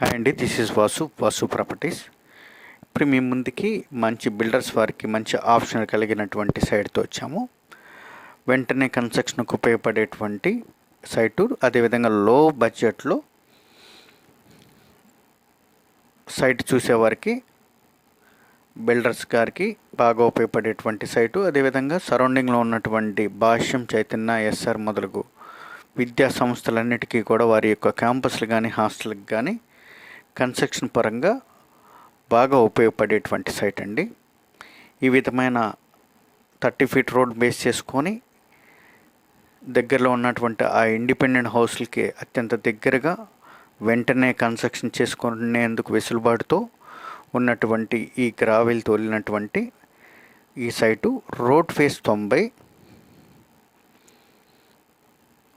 Hi అండి this is Vasu Vasu properties ఇప్పుడు మీ ముందుకి మంచి బిల్డర్స్ వారికి మంచి ఆప్షన్ కలిగినటువంటి సైట్తో వచ్చాము. వెంటనే కన్స్ట్రక్షన్కు ఉపయోగపడేటువంటి సైటు అదేవిధంగా లో బడ్జెట్లో సైట్ చూసేవారికి బిల్డర్స్ గారికి బాగా ఉపయోగపడేటువంటి సైటు అదేవిధంగా సరౌండింగ్లో ఉన్నటువంటి భాష్యం చైతన్య ఎస్ఆర్ మొదలగు విద్యా సంస్థలన్నిటికీ కూడా వారి యొక్క క్యాంపస్లు కానీ హాస్టల్కి కానీ కన్స్ట్రక్షన్ పరంగా బాగా ఉపయోగపడేటువంటి సైట్ అండి. ఈ విధమైన థర్టీ ఫీట్ రోడ్ బేస్ చేసుకొని దగ్గరలో ఉన్నటువంటి ఆ ఇండిపెండెంట్ హౌస్లకి అత్యంత దగ్గరగా వెంటనే కన్స్ట్రక్షన్ చేసుకునేందుకు వెసులుబాటుతో ఉన్నటువంటి ఈ గ్రావెల్ తోలినటువంటి ఈ సైటు రోడ్ ఫేస్ తొంభై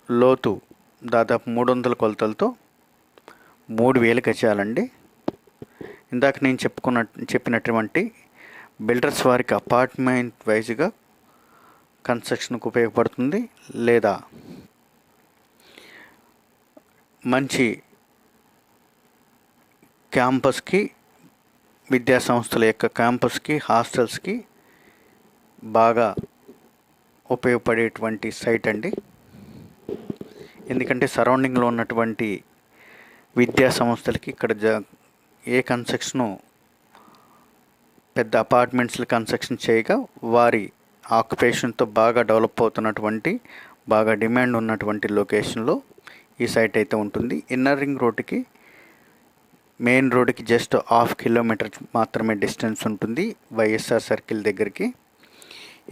లోతు దాదాపు మూడు వందల కొలతలతో మూడు వేలకు చేయాలండి ఇందాక నేను చెప్పుకున్న చెప్పినటువంటి బిల్డర్స్ వారికి అపార్ట్మెంట్ వైజ్గా కన్స్ట్రక్షన్కు ఉపయోగపడుతుంది లేదా మంచి క్యాంపస్కి విద్యా సంస్థల యొక్క క్యాంపస్కి హాస్టల్స్కి బాగా ఉపయోగపడేటువంటి సైట్ అండి ఎందుకంటే సరౌండింగ్లో ఉన్నటువంటి విద్యా సంస్థలకి ఇక్కడ జ ఏ కన్స్ట్రక్షను పెద్ద అపార్ట్మెంట్స్లు కన్స్ట్రక్షన్ చేయగా వారి ఆక్యుపేషన్తో బాగా డెవలప్ అవుతున్నటువంటి బాగా డిమాండ్ ఉన్నటువంటి లొకేషన్లో ఈ సైట్ అయితే ఉంటుంది. ఇన్నర్ రింగ్ రోడ్డుకి మెయిన్ రోడ్డుకి జస్ట్ హాఫ్ కిలోమీటర్ మాత్రమే డిస్టెన్స్ ఉంటుంది వైఎస్ఆర్ సర్కిల్ దగ్గరికి.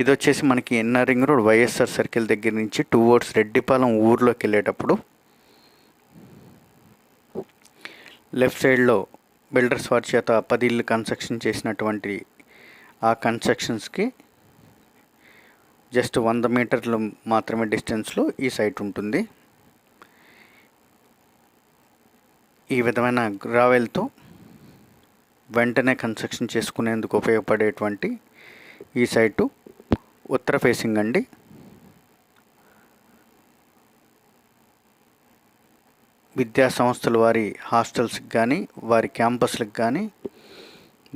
ఇది వచ్చేసి మనకి inner ring road YSR circle దగ్గర నుంచి టువర్డ్స్ రెడ్డిపాలెం ఊర్లోకి వెళ్ళేటప్పుడు లెఫ్ట్ సైడ్లో బిల్డర్స్ వారి చేత పది ఇల్లు కన్స్ట్రక్షన్ చేసినటువంటి ఆ కన్స్ట్రక్షన్స్కి జస్ట్ వంద మీటర్లు మాత్రమే డిస్టెన్స్లో ఈ సైట్ ఉంటుంది. ఈ విధమైన గ్రావెల్తో వెంటనే కన్స్ట్రక్షన్ చేసుకునేందుకు ఉపయోగపడేటువంటి ఈ సైటు ఉత్తర ఫేసింగ్ అండి. విద్యా సంస్థలు వారి హాస్టల్స్కి కానీ వారి క్యాంపస్లకు కానీ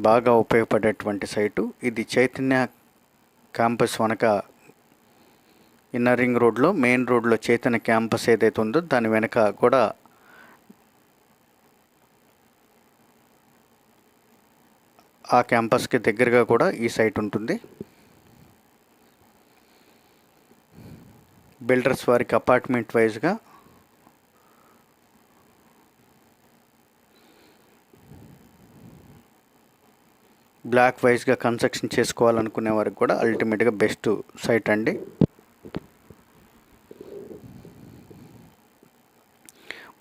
బాగా ఉపయోగపడేటువంటి సైటు. ఇది చైతన్య క్యాంపస్ వెనక ఇన్నర్ రింగ్ రోడ్లో మెయిన్ రోడ్లో చైతన్య క్యాంపస్ ఏదైతే ఉందో దాని వెనక కూడా ఆ క్యాంపస్కి దగ్గరగా కూడా ఈ సైట్ ఉంటుంది. బిల్డర్స్ వారికి అపార్ట్మెంట్ వైజ్గా బ్లాక్ వైజ్గా కన్స్ట్రక్షన్ చేసుకోవాలనుకునే వారికి కూడా అల్టిమేట్గా బెస్ట్ సైట్ అండి.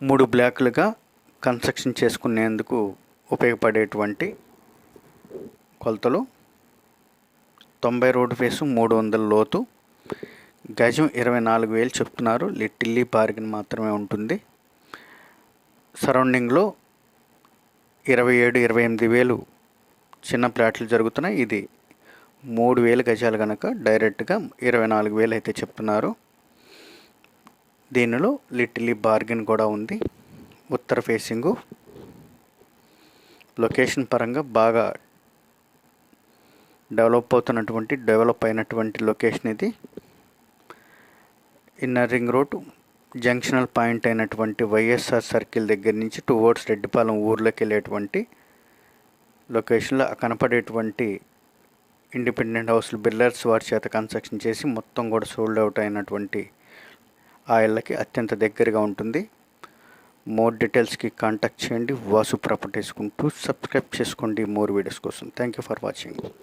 మూడు బ్లాక్లుగా కన్స్ట్రక్షన్ చేసుకునేందుకు ఉపయోగపడేటువంటి కొలతలు. తొంభై రోడ్డు ఫేసు మూడు వందల లోతు. గజం ఇరవై నాలుగు వేలు చెప్తున్నారు. లిటిల్లీ బార్గెన్ మాత్రమే ఉంటుంది. సరౌండింగ్లో ఇరవై ఏడు ఇరవై ఎనిమిది వేలు చిన్న ప్లాట్లు జరుగుతున్నాయి. ఇది మూడు వేలు గజాలు కనుక డైరెక్ట్గా ఇరవై నాలుగు వేలు అయితే చెప్తున్నారు. దీనిలో లిటిల్లీ బార్గెన్ కూడా ఉంది. ఉత్తర ఫేసింగు. లొకేషన్ పరంగా బాగా డెవలప్ అవుతున్నటువంటి డెవలప్ అయినటువంటి లొకేషన్ ఇది. Inner ring road junctional point అయినటువంటి వైఎస్ఆర్ సర్కిల్ దగ్గర నుంచి టువర్డ్స్ రెడ్డిపాలెం ఊర్లోకి వెళ్ళేటువంటి లొకేషన్లో కనపడేటువంటి ఇండిపెండెంట్ హౌస్లు బిల్లర్స్ వారి చేత కన్స్ట్రక్షన్ చేసి మొత్తం కూడా సోల్డ్ అవుట్ అయినటువంటి ఆ ఇళ్ళకి అత్యంత దగ్గరగా ఉంటుంది. మోర్ డీటెయిల్స్కి కాంటాక్ట్ చేయండి. వాసు ప్రాపర్టీస్ కుంటూ సబ్స్క్రైబ్ చేసుకోండి. మోర్ వీడియోస్ కోసం. Thank you for watching.